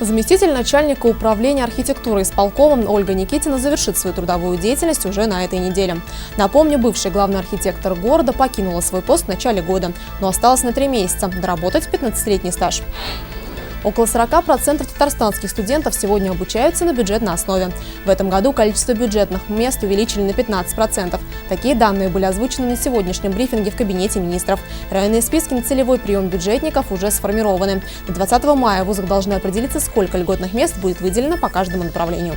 Заместитель начальника управления архитектуры исполкомом Ольга Никитина завершит свою трудовую деятельность уже на этой неделе. Напомню, бывший главный архитектор города покинула свой пост в начале года, но осталась на три месяца доработать 15-летний стаж. Около 40% татарстанских студентов сегодня обучаются на бюджетной основе. В этом году количество бюджетных мест увеличили на 15%. Такие данные были озвучены на сегодняшнем брифинге в Кабинете министров. Районные списки на целевой прием бюджетников уже сформированы. До 20 мая в вузах должны определиться, сколько льготных мест будет выделено по каждому направлению.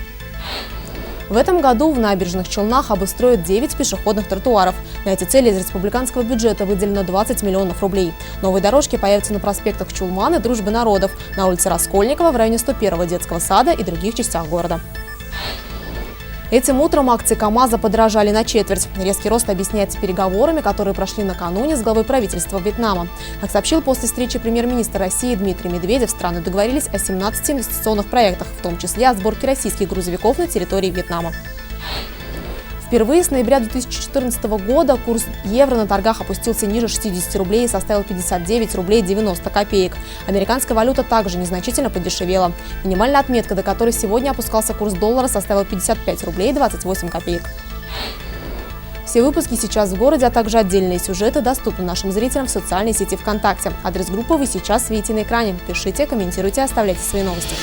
В этом году в набережных Челнах обустроят 9 пешеходных тротуаров. На эти цели из республиканского бюджета выделено 20 миллионов рублей. Новые дорожки появятся на проспектах Чулман и Дружбы народов, на улице Раскольникова в районе 101 детского сада и других частях города. Этим утром акции КАМАЗа подорожали на четверть. Резкий рост объясняется переговорами, которые прошли накануне с главой правительства Вьетнама. Как сообщил после встречи премьер-министр России Дмитрий Медведев, страны договорились о 17 инвестиционных проектах, в том числе о сборке российских грузовиков на территории Вьетнама. Впервые с ноября 2014 года курс евро на торгах опустился ниже 60 рублей и составил 59 рублей 90 копеек. Американская валюта также незначительно подешевела. Минимальная отметка, до которой сегодня опускался курс доллара, составила 55 рублей 28 копеек. Все выпуски сейчас в городе, а также отдельные сюжеты доступны нашим зрителям в социальной сети ВКонтакте. Адрес группы вы сейчас видите на экране. Пишите, комментируйте, оставляйте свои новости.